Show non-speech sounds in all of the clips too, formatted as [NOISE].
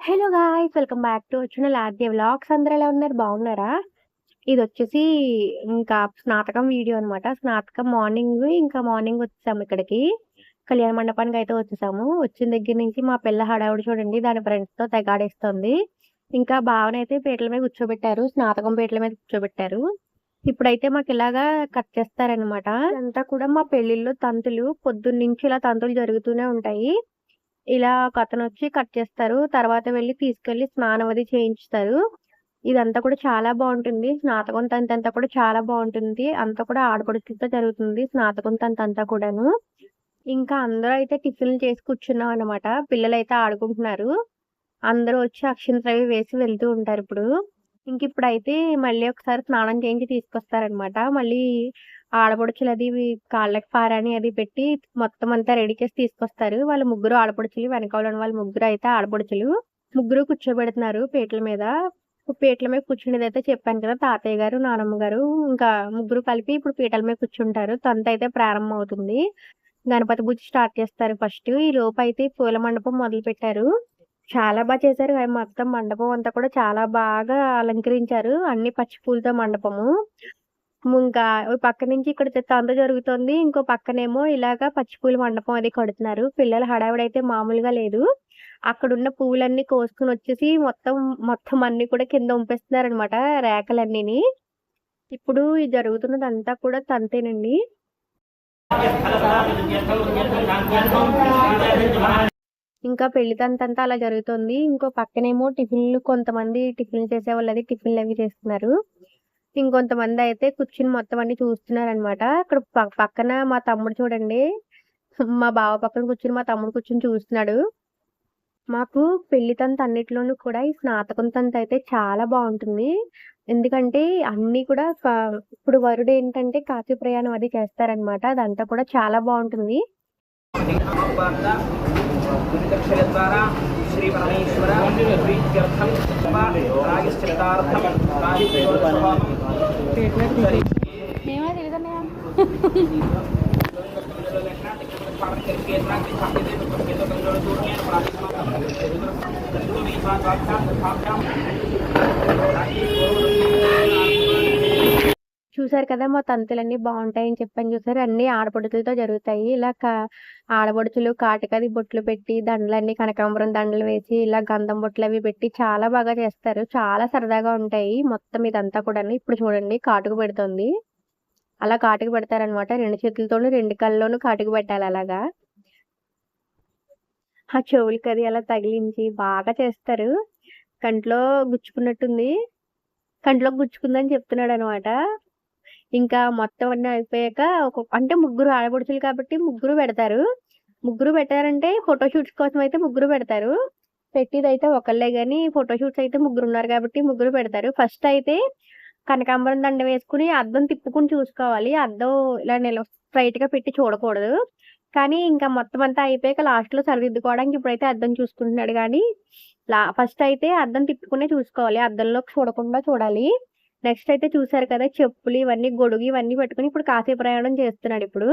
Hello guys welcome back to వచ్చిన లాద్య vlogs అందరూ ఎలా ఉన్నారు? బాగున్నారా? ఇది వచ్చేసి ఇంకా స్నాతకం వీడియో అన్నమాట. స్నాతకం మార్నింగ్ ఇంకా మార్నింగ్ వచ్చేసాము ఇక్కడికి. కళ్యాణ మండపానికి అయితే వచ్చేసాము. వచ్చిన దగ్గర నుంచి మా పిల్ల హడావుడి చూడండి. దాని ఫ్రెండ్స్తో తెగాడేస్తుంది ఇంకా భావన అయితే పీటల మీద కూర్చోబెట్టారు. స్నాతకం పీటల మీద కూర్చోబెట్టారు. ఇప్పుడైతే మాకు ఇలాగా కట్ చేస్తారనమాట అంతా కూడా మా పెళ్ళిళ్ళు తంతులు పొద్దున్న నుంచి ఇలా తంతులు జరుగుతూనే ఉంటాయి. ఇలా ఒక అతను వచ్చి కట్ చేస్తారు. తర్వాత వెళ్ళి తీసుకెళ్ళి స్నానం అది చేయించుతారు. ఇదంతా కూడా చాలా బాగుంటుంది. స్నాతకం తంతి అంతా కూడా చాలా బాగుంటుంది. అంతా కూడా ఆడపడుచులతో జరుగుతుంది స్నాతకం తంతి అంతా కూడాను. ఇంకా అందరూ అయితే టిఫిన్లు చేసి కూర్చున్నాం అనమాట పిల్లలు అయితే ఆడుకుంటున్నారు. అందరూ వచ్చి అక్షంత్రవి వేసి వెళ్తూ ఉంటారు ఇప్పుడు. ఇంక ఇప్పుడైతే మళ్ళీ ఒకసారి స్నానం చేయించి తీసుకొస్తారనమాట మళ్ళీ ఆడపడుచులు అది కాళ్ళకి పారాని అది పెట్టి మొత్తం అంతా రెడీ చేసి తీసుకొస్తారు. వాళ్ళ ముగ్గురు ఆడపడుచులు వెనకాల వాళ్ళ ముగ్గురు అయితే ఆడపడుచులు. ముగ్గురు కూర్చోబెడుతున్నారు పీటల మీద. పీటల మీద కూర్చునేది అయితే చెప్పాను కదా తాతయ్య గారు నానమ్మ గారు. ఇంకా ముగ్గురు కలిపి ఇప్పుడు పీటల మీద కూర్చుంటారు. తొంత అయితే ప్రారంభం అవుతుంది. గణపతి పూజ స్టార్ట్ చేస్తారు ఫస్ట్ ఈ లోపు అయితే పూల మండపం మొదలు పెట్టారు. చాలా బాగా చేశారు. మొత్తం మండపం అంతా కూడా చాలా బాగా అలంకరించారు. అన్ని పచ్చి పూలతో మండపము. ఇంకా పక్క నుంచి ఇక్కడ తంద జరుగుతుంది. ఇంకో పక్కనేమో ఇలాగా పచ్చి పూల మండపం అది కడుతున్నారు. పిల్లల హడావిడి అయితే మామూలుగా లేదు. అక్కడున్న పువ్వులన్నీ కోసుకుని వచ్చేసి మొత్తం మొత్తం అన్ని కూడా కింద ఉంపేస్తున్నారు అనమాట రేకలన్నీని ఇప్పుడు ఇది జరుగుతున్నదంతా కూడా తంతేనండి. ఇంకా పెళ్ళి తంతంతా అలా జరుగుతుంది. ఇంకో పక్కనేమో టిఫిన్లు కొంతమంది టిఫిన్లు చేసే వాళ్ళు అది టిఫిన్లు అవి చేస్తున్నారు. ఇంకొంతమంది అయితే కూర్చుని మొత్తం అన్ని చూస్తున్నారనమాట ఇక్కడ ప- పక్కన మా తమ్ముడు చూడండి. మా బావ పక్కన కూర్చుని మా తమ్ముడు కూర్చుని చూస్తున్నాడు. మాకు పెళ్ళి తంతు అన్నిటిలోనూ కూడా ఈ స్నాతకం తంత అయితే చాలా బాగుంటుంది. ఎందుకంటే అన్ని కూడా ఇప్పుడు వరుడు ఏంటంటే కాశీ ప్రయాణం అది చేస్తారనమాట అదంతా కూడా చాలా బాగుంటుంది. ద్వారా శ్రీ పరమేశ్వర ప్రీత్యర్థం రాగిశ్చిత్తార్థం ఏమో తెలియదన్నయ్య చూసారు కదా మా తంతులన్నీ బాగుంటాయని చెప్పని చూసారు. అన్ని ఆడపడుచులతో జరుగుతాయి. ఇలా కా- ఆడపడుచులు కాటకది బొట్లు పెట్టి దండలన్నీ కనకాంబరం దండలు వేసి ఇలా గంధం బొట్లు అవి పెట్టి చాలా బాగా చేస్తారు. చాలా సరదాగా ఉంటాయి. మొత్తం ఇదంతా కూడా ఇప్పుడు చూడండి కాటుకు పెడుతుంది. అలా కాటుకు పెడతారనమాట రెండు చేతులతోనూ రెండు కళ్ళలోనూ కాటుకు పెట్టాలి అలాగా. ఆ చెవులకి అది అలా తగిలించి బాగా చేస్తారు. కంట్లో గుచ్చుకున్నట్టుంది. కంట్లో గుచ్చుకుందని చెప్తున్నాడు అనమాట ఇంకా మొత్తం అన్నీ అయిపోయాక ఒక అంటే ముగ్గురు ఆడపడుచులు కాబట్టి ముగ్గురు పెడతారు. ముగ్గురు పెట్టారంటే ఫోటోషూట్స్ కోసం అయితే ముగ్గురు పెడతారు. పెట్టిది అయితే ఒకళ్ళే కానీ ఫోటోషూట్స్ అయితే ముగ్గురు ఉన్నారు కాబట్టి ముగ్గురు పెడతారు. ఫస్ట్ అయితే కనకాంబరం దండ వేసుకుని అద్దం తిప్పుకుని చూసుకోవాలి. అద్దం ఇలా నిల స్ట్రైట్గా పెట్టి చూడకూడదు. కానీ ఇంకా మొత్తం అంతా అయిపోయాక లాస్ట్లో సరిదిద్దుకోవడానికి ఇప్పుడైతే అద్దం చూసుకుంటున్నాడు కానీ లా ఫస్ట్ అయితే అద్దం తిప్పుకునే చూసుకోవాలి. అద్దంలోకి చూడకుండా చూడాలి. నెక్స్ట్ అయితే చూసారు కదా చెప్పులు ఇవన్నీ గొడుగు ఇవన్నీ పెట్టుకుని ఇప్పుడు కాశీ ప్రయాణం చేస్తున్నాడు ఇప్పుడు.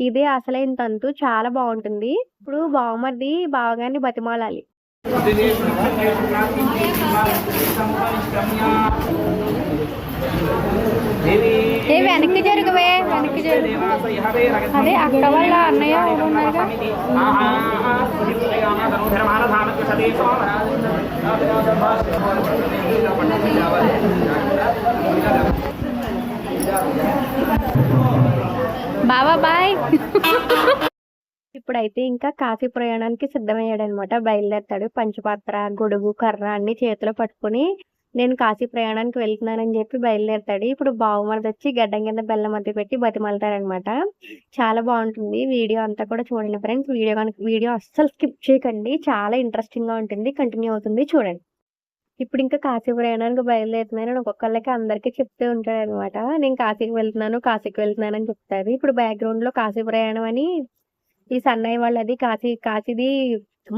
ఇదే అసలైన తంతు చాలా బాగుంటుంది. ఇప్పుడు బావమరిది బావగారిని బతిమాలాలి. ఏ వెనక్కి జరుగువే వెనక్కి జరుగు. అదే అక్క వాళ్ళ అన్నయ్య ఉన్నారుగా? బాబా బాయ్. [LAUGHS] ఇప్పుడైతే ఇంకా కాశీ ప్రయాణానికి సిద్ధమయ్యాడు అనమాట బయలుదేరతాడు పంచపాత్ర గొడుగు కర్ర అన్ని చేతిలో పట్టుకుని నేను కాశీ ప్రయాణానికి వెళ్తున్నానని చెప్పి బయలుదేరతాడు. ఇప్పుడు బావమరిది వచ్చి గడ్డం కింద బెల్లం మధ్య పెట్టి బతిమలుతారనమాట. చాలా బాగుంటుంది వీడియో అంతా కూడా చూడండి ఫ్రెండ్స్. వీడియో కనుక వీడియో అస్సలు స్కిప్ చేయకండి. చాలా ఇంట్రెస్టింగ్గా ఉంటుంది. కంటిన్యూ అవుతుంది. చూడండి. ఇప్పుడు ఇంకా కాశీ ప్రయాణానికి బయలుదేరుతున్నాను ఒక్కొక్కళ్ళకి అందరికీ చెప్తూ ఉంటాడు అనమాట నేను కాశీకి వెళ్తున్నాను కాశీకి వెళ్తున్నాను అని చెప్తారు. ఇప్పుడు బ్యాక్గ్రౌండ్లో కాశీ ప్రయాణం అని ఈ సన్నయ్య వాళ్ళది కాశీ కాశీది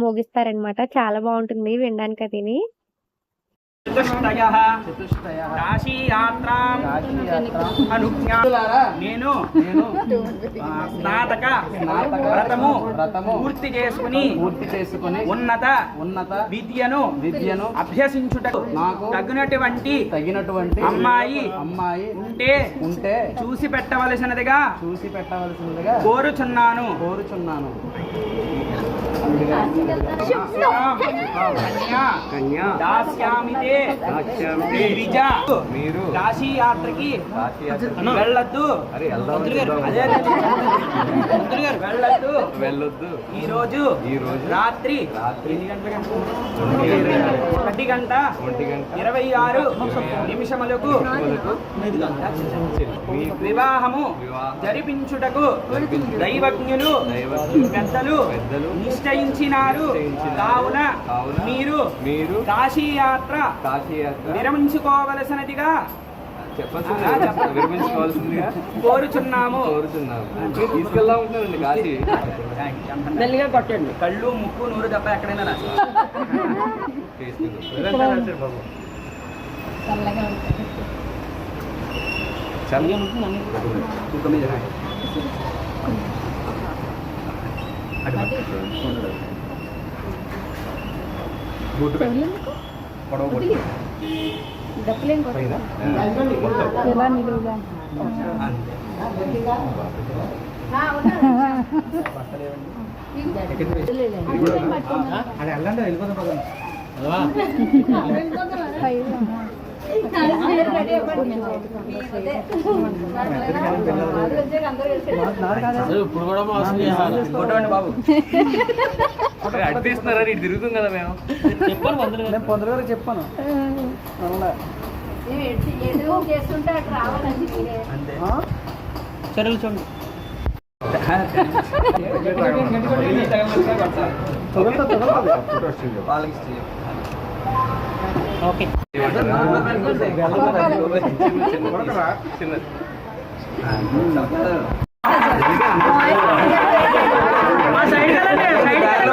మోగిస్తారనమాట చాలా బాగుంటుంది వినడానికి అదిని చతుష్టయः చతుష్టయ కాశీయాత్రాం కాశీయాత్ర అనుజ్ఞా నేను స్నాతక వ్రతము పూర్తి చేసుకుని పూర్తి చేసుకుని ఉన్నత ఉన్నత విద్యను విద్యను అభ్యసించుటకు నాకు తగినటువంటి తగినటువంటి అమ్మాయి అమ్మాయి ఉంటే ఉంటే చూసి పెట్టవలసినదిగా చూసి పెట్టవలసిందిగా కోరుచున్నాను. కోరుచున్నాను. మీరు. కాశీ యాత్రకి వెళ్ళొద్దు. వెళ్ళొద్దు. వెళ్ళొద్దు. ఈ రోజు ఈ రోజు రాత్రి రాత్రి? ఒకటి గంట ఒంటి గంట. ఇరవై ఆరు నిమిషములకు వివాహము వివాహం జరిపించుటకు దైవజ్ఞులు పెద్దలు పెద్దలు నిశ్చయించినారు. కావున మీరు మీరు కాశీ యాత్ర కాశీ యాత్ర విరమించుకోవలసినదిగా. విరమించుకోవాల్సిందిగా కోరుచున్నాము. కోరుతున్నాను తీసుకెళ్దా ఉంటుందండి కాశీ. మెల్లిగా కొట్టండి. కళ్ళు ముక్కు నూరు తప్ప ఎక్కడైనా. అటు పెట్టు. పొడవు బూటు. ఎలా నిలువుగా. అది వెళ్ళండి వెళ్ళిపోతాం పదండి. ఫోటో అండి బాబు. అటు తీస్తున్నారా ఇటు తిరుగుతుంది కదా మేము. నేను పొందర గారికి చెప్పాను? తగులుతా, [LAUGHS] తగులుతా. వాళ్ళకి చిన్నది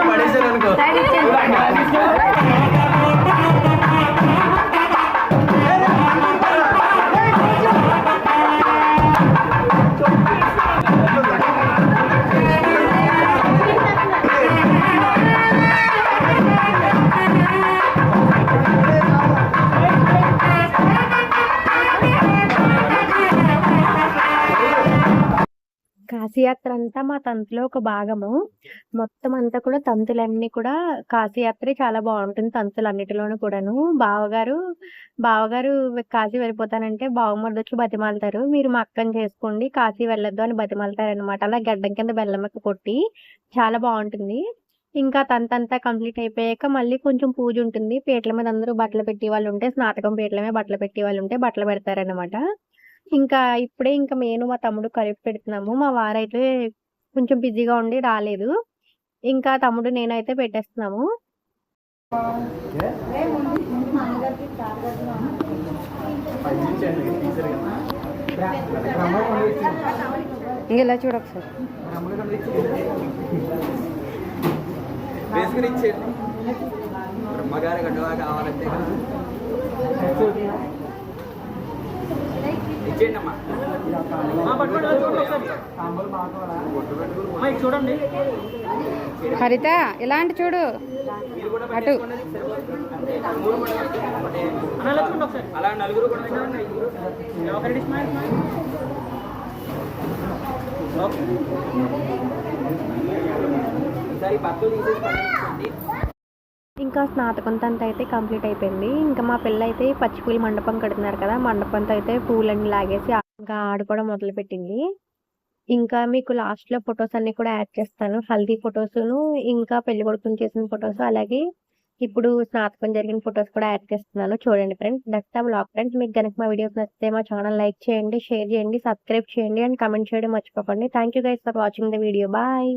పడేసాను అనుకో కాశీయాత్ర అంతా మా తంతులో ఒక భాగము. మొత్తం అంతా కూడా తంతులన్నీ కూడా కాశీయాత్రే చాలా బాగుంటుంది తంతులు అన్నిటిలోనూ కూడాను. బావగారు బావగారు కాశీ వెళ్ళిపోతానంటే బావమరిది వచ్చి బతిమాలుతారు. మీరు మా అక్కని చేసుకోండి కాశీ వెళ్ళొద్దు అని బతిమాలుతారు అనమాట అలా గడ్డం కింద బెల్లమెక్క కొట్టి చాలా బాగుంటుంది. ఇంకా తంతంతా కంప్లీట్ అయిపోయాక మళ్ళీ కొంచెం పూజ ఉంటుంది. పీటల మీద అందరూ బట్టలు పెట్టి వాళ్ళు ఉంటే స్నాతకం పీటల మీద బట్టలు పెట్టి వాళ్ళు ఉంటే బట్టలు పెడతారనమాట ఇంకా ఇప్పుడే ఇంకా నేను మా తమ్ముడు కలిపి పెడుతున్నాము. మా వారైతే కొంచెం బిజీగా ఉండి రాలేదు. ఇంకా తమ్ముడు నేనైతే పెట్టేస్తున్నాము. ఇలా చూడు ఒకసారి. వేసుకుని ఇచ్చేయండి. బ్రహ్మగారి కావాలంటే అమ్మా చూడండి ఒకసారి. హరిత ఇలాంటి చూడు. అటు. అలా ఒకసారి. అలా నలుగురు తీసేసి పడేసుకోండి ఇంకా స్నాతకం తంత అయితే కంప్లీట్ అయిపోయింది. ఇంకా మా పిల్ల అయితే పచ్చిపూల మండపం కడుతున్నారు కదా మండపంతో అయితే పూలన్నీ లాగేసి ఇంకా ఆడుకోవడం మొదలుపెట్టింది. ఇంకా మీకు లాస్ట్లో ఫొటోస్ అన్ని కూడా యాడ్ చేస్తాను. హల్దీ ఫొటోస్ను ఇంకా పెళ్ళి కొడుకుని చేసిన ఫొటోస్ అలాగే ఇప్పుడు స్నాతకం జరిగిన ఫొటోస్ కూడా యాడ్ చేస్తున్నాను. చూడండి friends that's the blog friends. మీకు కనుక మా వీడియోస్ నచ్చితే మా ఛానల్ లైక్ చేయండి షేర్ చేయండి సబ్స్క్రైబ్ చేయండి అండ్ కమెంట్ చేయడం మర్చిపోకండి. Thank you guys for watching the video. Bye.